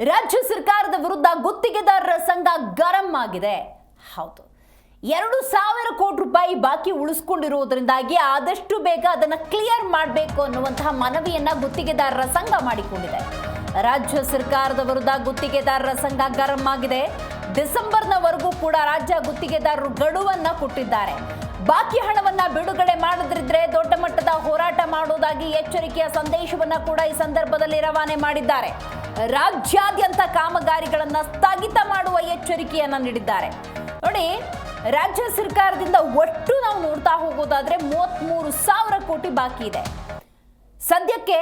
ರಾಜ್ಯ ಸರ್ಕಾರದ ವಿರುದ್ಧ ಗುತ್ತಿಗೆದಾರರ ಸಂಘ ಗರಂ ಆಗಿದೆ. ಹೌದು. ಎರಡು ಸಾವಿರ ಕೋಟಿ ರೂಪಾಯಿ ಬಾಕಿ ಉಳಿಸ್ಕೊಂಡಿರುವುದರಿಂದಾಗಿ ಆದಷ್ಟು ಬೇಗ ಅದನ್ನು ಕ್ಲಿಯರ್ ಮಾಡಬೇಕು ಅನ್ನುವಂತಹ ಮನವಿಯನ್ನ ಗುತ್ತಿಗೆದಾರರ ಸಂಘ ಮಾಡಿಕೊಂಡಿದೆ. ರಾಜ್ಯ ಸರ್ಕಾರದ ವಿರುದ್ಧ ಗುತ್ತಿಗೆದಾರರ ಸಂಘ ಗರಂ ಆಗಿದೆ. ಡಿಸೆಂಬರ್ನವರೆಗೂ ಕೂಡ ರಾಜ್ಯ ಗುತ್ತಿಗೆದಾರರು ಗಡುವನ್ನ ಕೊಟ್ಟಿದ್ದಾರೆ. ಬಾಕಿ ಹಣವನ್ನ ಬಿಡುಗಡೆ ಮಾಡದಿದ್ರೆ ದೊಡ್ಡ ಮಟ್ಟದ ಹೋರಾಟ ಮಾಡುವುದಾಗಿ ಎಚ್ಚರಿಕೆಯ ಸಂದೇಶವನ್ನ ಕೂಡ ಈ ಸಂದರ್ಭದಲ್ಲಿ ರವಾನೆ ಮಾಡಿದ್ದಾರೆ. ರಾಜ್ಯಾದ್ಯಂತ ಕಾಮಗಾರಿಗಳನ್ನು ಸ್ಥಗಿತ ಮಾಡುವ ಎಚ್ಚರಿಕೆಯನ್ನು ನೀಡಿದ್ದಾರೆ. ನೋಡಿ, ರಾಜ್ಯ ಸರ್ಕಾರದಿಂದ ಒಟ್ಟು ನಾವು ನೋಡ್ತಾ ಹೋಗೋದಾದ್ರೆ ಮೂವತ್ತ್ಮೂರು ಸಾವಿರ ಕೋಟಿ ಬಾಕಿ ಇದೆ. ಸದ್ಯಕ್ಕೆ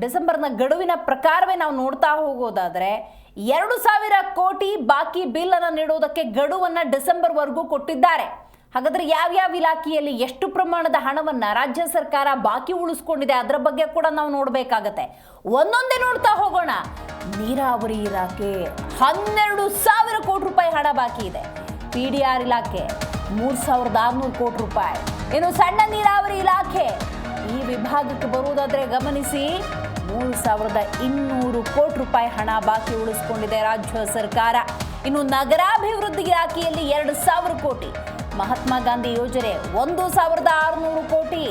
ಡಿಸೆಂಬರ್ನ ಗಡುವಿನ ಪ್ರಕಾರವೇ ನಾವು ನೋಡ್ತಾ ಹೋಗೋದಾದ್ರೆ ಎರಡು ಸಾವಿರ ಕೋಟಿ ಬಾಕಿ ಬಿಲ್ ಅನ್ನು ನೀಡುವುದಕ್ಕೆ ಗಡುವನ್ನ ಡಿಸೆಂಬರ್ವರೆಗೂ ಕೊಟ್ಟಿದ್ದಾರೆ. ಹಾಗಾದ್ರೆ ಯಾವ್ಯಾವ ಇಲಾಖೆಯಲ್ಲಿ ಎಷ್ಟು ಪ್ರಮಾಣದ ಹಣವನ್ನ ರಾಜ್ಯ ಸರ್ಕಾರ ಬಾಕಿ ಉಳಿಸ್ಕೊಂಡಿದೆ ಅದರ ಬಗ್ಗೆ ಕೂಡ ನಾವು ನೋಡಬೇಕಾಗತ್ತೆ. ಒಂದೊಂದೇ ನೋಡ್ತಾ ಹೋಗೋಣ. ನೀರಾವರಿ ಇಲಾಖೆ ಹನ್ನೆರಡು ಸಾವಿರ ಕೋಟಿ ರೂಪಾಯಿ ಹಣ ಬಾಕಿ ಇದೆ. ಪಿ ಡಿ ಆರ್ ಇಲಾಖೆ ಮೂರು ಸಾವಿರದ ಆರುನೂರು ಕೋಟಿ ರೂಪಾಯಿ. ಇನ್ನು ಸಣ್ಣ ನೀರಾವರಿ ಇಲಾಖೆ ಈ ವಿಭಾಗಕ್ಕೆ ಬರುವುದಾದ್ರೆ ಗಮನಿಸಿ ಮೂರು ಸಾವಿರದ ಇನ್ನೂರು ಕೋಟಿ ರೂಪಾಯಿ ಹಣ ಬಾಕಿ ಉಳಿಸ್ಕೊಂಡಿದೆ ರಾಜ್ಯ ಸರ್ಕಾರ. ಇನ್ನು ನಗರಾಭಿವೃದ್ಧಿ ಇಲಾಖೆಯಲ್ಲಿ ಎರಡು ಸಾವಿರ ಕೋಟಿ. ಮಹಾತ್ಮ ಗಾಂಧಿ ಯೋಜನೆ ಒಂದು ಸಾವಿರದ ಆರುನೂರು ಕೋಟಿ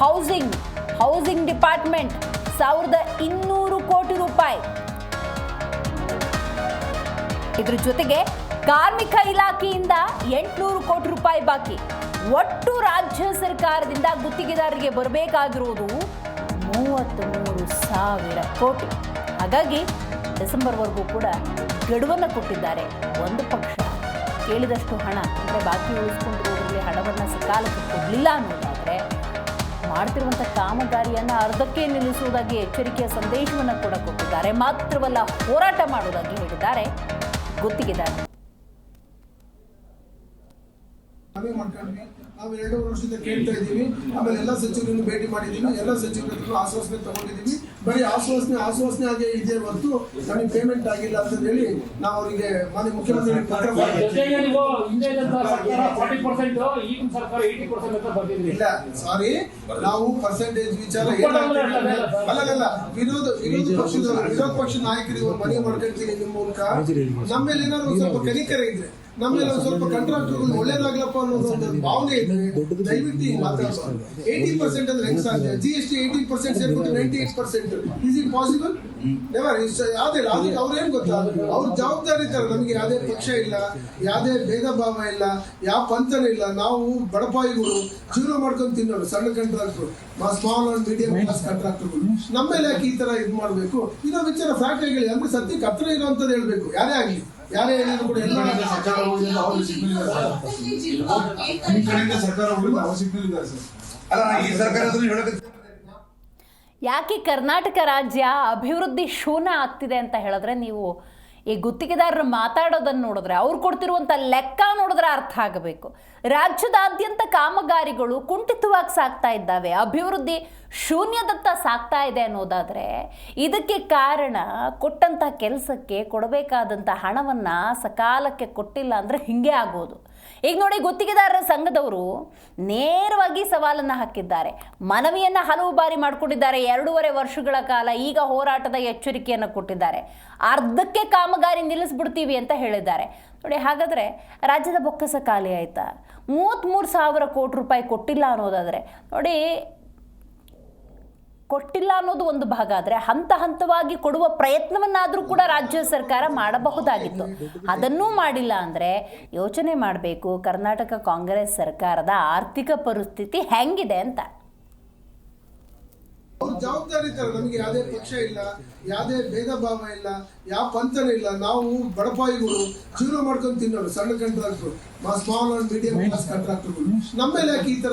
ಹೌಸಿಂಗ್ ಹೌಸಿಂಗ್ ಡಿಪಾರ್ಟ್ಮೆಂಟ್ ಸಾವಿರದ ಇನ್ನೂರು ಕೋಟಿ ರೂಪಾಯಿ. ಇದ್ರ ಜೊತೆಗೆ ಕಾರ್ಮಿಕ ಇಲಾಖೆಯಿಂದ ಎಂಟುನೂರು ಕೋಟಿ ರೂಪಾಯಿ ಬಾಕಿ. ಒಟ್ಟು ರಾಜ್ಯ ಸರ್ಕಾರದಿಂದ ಗುತ್ತಿಗೆದಾರರಿಗೆ ಬರಬೇಕಾಗಿರುವುದು ಮೂವತ್ತ್ಮೂರು ಸಾವಿರ ಕೋಟಿ. ಹಾಗಾಗಿ ಡಿಸೆಂಬರ್ವರೆಗೂ ಕೂಡ ಗಡುವನ್ನು ಕೊಟ್ಟಿದ್ದಾರೆ ಒಂದು ಪಕ್ಷ. ಕೇಳಿದಷ್ಟು ಹಣ, ಅಂದರೆ ಬಾಕಿ ಉಳಿಸ್ಕೊಂಡಿರೋದ್ರಲ್ಲಿ ಹಣವನ್ನು ಸಕಾಲಕ್ಕೆ ಕೊಡಲಿಲ್ಲ ಅನ್ನೋದಾದರೆ ಮಾಡ್ತಿರುವಂಥ ಕಾಮಗಾರಿಯನ್ನು ಅರ್ಧಕ್ಕೆ ನಿಲ್ಲಿಸುವುದಾಗಿ ಎಚ್ಚರಿಕೆಯ ಸಂದೇಶವನ್ನು ಕೂಡ ಕೊಟ್ಟಿದ್ದಾರೆ. ಮಾತ್ರವಲ್ಲ, ಹೋರಾಟ ಮಾಡುವುದಾಗಿ ಹೇಳಿದ್ದಾರೆ. ಮಾಡ್ಕೊಂಡ್ವಿ ನಾವು ಎರಡು ವರ್ಷದಿಂದ ಕೇಳ್ತಾ ಇದ್ದೀವಿ. ಆಮೇಲೆ ಎಲ್ಲ ಸಚಿವರನ್ನು ಭೇಟಿ ಮಾಡಿದ್ದೀವಿ. ಎಲ್ಲ ಸಚಿವರ ಹತ್ರ ಆಶ್ವಾಸನೆ ತಗೊಂಡಿದ್ದೀವಿ. ಬರೀ ಆಶ್ವಾಸನೆ ಆಶ್ವಾಸನೆ ಆಗಿ ಇದೆ ಹೊರತು ನಮಗೆ ಪೇಮೆಂಟ್ ಆಗಿಲ್ಲ ಅಂತ ಹೇಳಿ ನಾವು ಅವರಿಗೆ ಮಾನ್ಯ ಮುಖ್ಯಮಂತ್ರಿ ಜೊತೆಗೆ ನೀವು ಹಿಂದೆ ಇದ್ದಂತ ಸರ್ಕಾರ ಫಾರ್ಟಿ ಪರ್ಸೆಂಟ್ ಈಗಿನ ಸರ್ಕಾರ ಏಯ್ಟಿ ಪರ್ಸೆಂಟ್ ಅಂತ ಬರ್ತಿದ್ರಿ ಇಲ್ಲ ಸಾರಿ ನಾವು ಪರ್ಸೆಂಟೇಜ್ ವಿಚಾರ ಅಲ್ಲ ವಿರೋಧ ವಿರೋಧ ಪಕ್ಷದ ವಿರೋಧ ಪಕ್ಷದ ನಾಯಕರಿಗೆ ಮನವಿ ಮಾಡ್ಕೊಳ್ತೀನಿ ನಿಮ್ಮ ಮೂಲಕ. ನಮ್ಮೇಲೆ ಏನಾದ್ರು ಸ್ವಲ್ಪ ಕನಿಕರ ಇದ್ರೆ. ನಮ್ಮ ಮೇಲೆ ಒಂದ್ ಸ್ವಲ್ಪ ಕಂಟ್ರಾಕ್ಟರ್ಗಳು ಒಳ್ಳೇದಾಗ್ಲಪ್ಪ ಅನ್ನೋದು ಒಂದು ಭಾವನೆ ಇದೆ. ದಯವಿಟ್ಟು ಏಯ್ಟಿ ಪರ್ಸೆಂಟ್ ಅಂದ್ರೆ ಹೆಂಗ್ ಸಾಧ್ಯ? G S T eighteen percent ಸೇರ್ಬಿಟ್ಟು ninety eight percent is it possible never ಯಾವ್ದಿಲ್ಲ ಅದಕ್ಕೆ ಅವ್ರೇನ್ ಗೊತ್ತಾ? ಅವ್ರ ಜವಾಬ್ದಾರಿ ಇದ್ದಾರೆ ನಮಗೆ ಯಾವ್ದೇ ಪಕ್ಷ ಇಲ್ಲ, ಯಾವ್ದೇ ಭೇದ ಭಾವ ಇಲ್ಲ, ಯಾವ ಪಂಥನ ಇಲ್ಲ. ನಾವು ಬಡಪಾಯಿಗಳು ಜೀವನ ಮಾಡ್ಕೊಂಡು ತಿನ್ನೋರು ಸಣ್ಣ contractor small and medium class ಕಂಟ್ರಾಕ್ಟರ್ಗಳು ನಮ್ಮ ಮೇಲೆ ಯಾಕೆ ಈ ತರ ಇದು ಮಾಡ್ಬೇಕು? ಇದೋ ವಿಚಾರ ಫ್ಯಾಕ್ಟ್ ಹೇಳಿ. ಅಂದ್ರೆ ಸತ್ಯಕ್ಕೆ ಹತ್ರ ಇರುವಂತದ್ದು ಹೇಳ್ಬೇಕು. ಯಾರೇ ಆಗ್ಲಿ. ಯಾರೇ ಹೇಳಿದ್ರು ಕೂಡ ಎಲ್ಲ ಸರ್ಕಾರ ಹೋಗಿಲ್ಲ ಅವರು ಸಿಗ್ನಲ್ ಸರ್ ನಿಮ್ ಕಡೆಯಿಂದ ಸರ್ಕಾರ ಹೋಗಿಲ್ಲ ಅವ್ರು ಇದ್ದಾರೆ ಸರ್. ಅಲ್ಲ, ಈ ಸರ್ಕಾರದಲ್ಲಿ ಹೇಳಕ್ಕೆ ಯಾಕೆ ಕರ್ನಾಟಕ ರಾಜ್ಯ ಅಭಿವೃದ್ಧಿ ಶೂನ್ಯ ಆಗ್ತಿದೆ ಅಂತ ಹೇಳಿದ್ರೆ ನೀವು ಈ ಗುತ್ತಿಗೆದಾರರು ಮಾತಾಡೋದನ್ನು ನೋಡಿದ್ರೆ ಅವ್ರು ಕೊಡ್ತಿರುವಂಥ ಲೆಕ್ಕ ನೋಡಿದ್ರೆ ಅರ್ಥ ಆಗಬೇಕು. ರಾಜ್ಯದಾದ್ಯಂತ ಕಾಮಗಾರಿಗಳು ಕುಂಠಿತವಾಗಿ ಸಾಗ್ತಾ ಇದ್ದಾವೆ. ಅಭಿವೃದ್ಧಿ ಶೂನ್ಯದತ್ತ ಸಾಗ್ತಾ ಇದೆ ಅನ್ನೋದಾದರೆ ಇದಕ್ಕೆ ಕಾರಣ ಕೊಟ್ಟಂಥ ಕೆಲಸಕ್ಕೆ ಕೊಡಬೇಕಾದಂಥ ಹಣವನ್ನು ಸಕಾಲಕ್ಕೆ ಕೊಟ್ಟಿಲ್ಲ ಅಂದರೆ ಹಿಂಗೆ ಆಗೋದು. ಈಗ ನೋಡಿ ಗುತ್ತಿಗೆದಾರರ ಸಂಘದವರು ನೇರವಾಗಿ ಸವಾಲನ್ನು ಹಾಕಿದ್ದಾರೆ. ಮನವಿಯನ್ನು ಹಲವು ಬಾರಿ ಮಾಡಿಕೊಂಡಿದ್ದಾರೆ. ಎರಡೂವರೆ ವರ್ಷಗಳ ಕಾಲ ಈಗ ಹೋರಾಟದ ಎಚ್ಚರಿಕೆಯನ್ನು ಕೊಟ್ಟಿದ್ದಾರೆ. ಅರ್ಧಕ್ಕೆ ಕಾಮಗಾರಿ ನಿಲ್ಲಿಸ್ಬಿಡ್ತೀವಿ ಅಂತ ಹೇಳಿದ್ದಾರೆ. ನೋಡಿ ಹಾಗಾದರೆ ರಾಜ್ಯದ ಬೊಕ್ಕಸ ಖಾಲಿ ಆಯಿತಾ? ಮೂವತ್ತ್ಮೂರು ಸಾವಿರ ಕೋಟಿ ರೂಪಾಯಿ ಕೊಟ್ಟಿಲ್ಲ ಅನ್ನೋದಾದರೆ ನೋಡಿ ಕೊಟ್ಟಿಲ್ಲ ಅನ್ನೋದು ಒಂದು ಭಾಗ. ಆದರೆ ಹಂತ ಹಂತವಾಗಿ ಕೊಡುವ ಪ್ರಯತ್ನವನ್ನಾದರೂ ಕೂಡ ರಾಜ್ಯ ಸರ್ಕಾರ ಮಾಡಬಹುದಾಗಿತ್ತು. ಅದನ್ನೂ ಮಾಡಿಲ್ಲ ಅಂದರೆ ಯೋಚನೆ ಮಾಡಬೇಕು, ಕರ್ನಾಟಕ ಕಾಂಗ್ರೆಸ್ ಸರ್ಕಾರದ ಆರ್ಥಿಕ ಪರಿಸ್ಥಿತಿ ಹೆಂಗಿದೆ ಅಂತ. ಅವ್ರ ಜವಾಬ್ದಾರಿ ಇದ್ದಾರೆ. ನಮಗೆ ಯಾವ್ದೇ ಪಕ್ಷ ಇಲ್ಲ, ಯಾವ್ದೇ ಭೇದ ಭಾವ ಇಲ್ಲ, ಯಾವ ಪಂಥನೂ ಇಲ್ಲ. ನಾವು ಬಡಪಾಯಿಗಳು ಜೀವನ ಮಾಡ್ಕೊಂಡು ತಿನ್ನೋರು ಸಣ್ಣ contractor small and medium class ಕಾಂಟ್ರಾಕ್ಟರ್ಗಳು ನಮ್ಮ ಮೇಲೆ ಯಾಕೆ ಈ ತರ